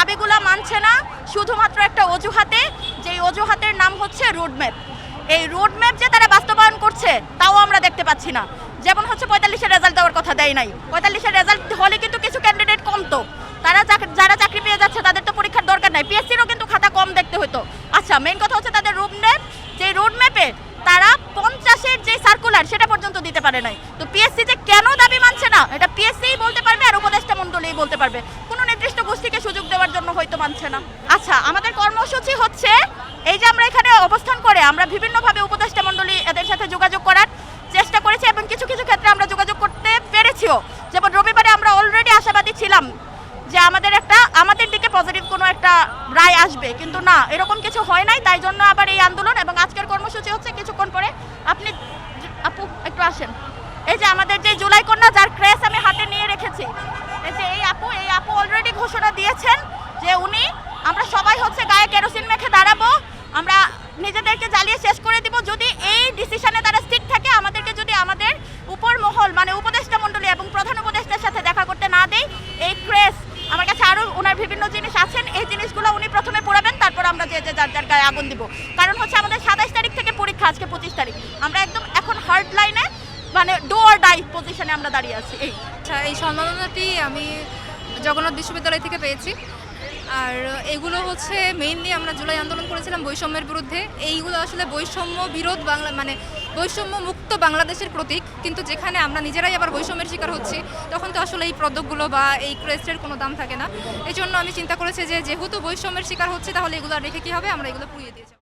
দাবিগুলো মানছে না, শুধুমাত্র একটা অজুহাতে, যেই অজুহাতের নাম হচ্ছে রোডম্যাপ এই রোডম্যাপ যে তারা বাস্তবায়ন করছে, তাও আমরা দেখতে পাচ্ছি না। যেমন হচ্ছে পঁয়তাল্লিশের রেজাল্ট দেওয়ার কথা দেয় নাই। পঁয়তাল্লিশের রেজাল্ট হলে কিন্তু কিছু ক্যান্ডিডেট কমতো তারা যারা চাকরি পেয়ে যাচ্ছে, তাদের তো পরীক্ষার দরকার নাই। পিএসসিরও কিন্তু খাতা কম দেখতে হতো। আচ্ছা মেন কথা হচ্ছে তাদের রোডম্যাপ যে রোডম্যাপে তারা পঞ্চাশের যে সার্কুলার সেটা পর্যন্ত দিতে পারে নাই। তো পিএসসি যে কেন দাবি মানছে না, এটা পিএসসিই বলতে পারবে আর উপদেষ্টা মণ্ডলীই বলতে পারবে কোনো নির্দিষ্ট গোষ্ঠীকে সুযোগ দেওয়ার জন্য হয়তো মানছে না। আচ্ছা আমাদের কর্মসূচি হচ্ছে এই যে আমরা এখানে অবস্থান করে আমরা বিভিন্নভাবে উপদেষ্টা মণ্ডলী এদের সাথে যোগাযোগ করার চেষ্টা করেছি এবং কিছু কিছু ক্ষেত্রে আমরা যোগাযোগ করতে পেরেছিও। যেমন রবিবারে আমরা অলরেডি আশাবাদী ছিলাম যে আমাদের একটা, আমাদের দিকে পজিটিভ কোনো একটা রায় আসবে। কিন্তু না, এরকম কিছু হয় নাই, তাই জন্য আবার এই আন্দোলন এবং আজকের কর্মসূচি হচ্ছে কিছুক্ষণ পরে। আপনি, আপু, একটু আসেন। এই যে আমাদের যে জুলাই কন্যা, যার ক্রেস আমি হাতে নিয়ে যে উনি, আমরা সবাই হচ্ছে গায়ে কেরোসিন মেখে দাঁড়াবো। আমরা নিজেদেরকে জ্বালিয়ে শেষ করে দিব। যদি এই ডিসিশনে তারা স্টিক থাকে, আমাদেরকে যদি আমাদের উপর মহল মানে উপদেষ্টা মণ্ডলী এবং প্রধান উপদেষ্টার সাথে দেখা করতে না দেয়, এই ক্রেস আমার কাছে আরও ওনার বিভিন্ন জিনিস আছেন, এই জিনিসগুলো উনি প্রথমে পড়াবেন, তারপর আমরা যে যে যার যার গায়ে আগুন দিব। কারণ হচ্ছে আমাদের সাতাইশ তারিখ থেকে পরীক্ষা, আজকে পঁচিশ তারিখ। আমরা একদম এখন হার্ড লাইনে মানে ডো ডোর ডাই পজিশনে আমরা দাঁড়িয়ে আছি। এই। আচ্ছা এই সম্মাননাটি আমি জগন্নাথ বিশ্ববিদ্যালয় থেকে পেয়েছি। আর এগুলো হচ্ছে মেইনলি আমরা জুলাই আন্দোলন করেছিলাম বৈষম্যের বিরুদ্ধে। এইগুলো আসলে বৈষম্য বিরোধ বাংলা মানে বৈষম্য মুক্ত বাংলাদেশের প্রতীক। কিন্তু যেখানে আমরা নিজেরাই আবার বৈষম্যের শিকার হচ্ছি, তখন তো আসলে এই পদকগুলো বা এই ক্রেস্টের কোনো দাম থাকে না। এই জন্য আমি চিন্তা করেছি যে যেহেতু বৈষম্যের শিকার হচ্ছে, তাহলে এগুলো রেখে কী হবে? আমরা এগুলো পুড়িয়ে দিয়ে যাব।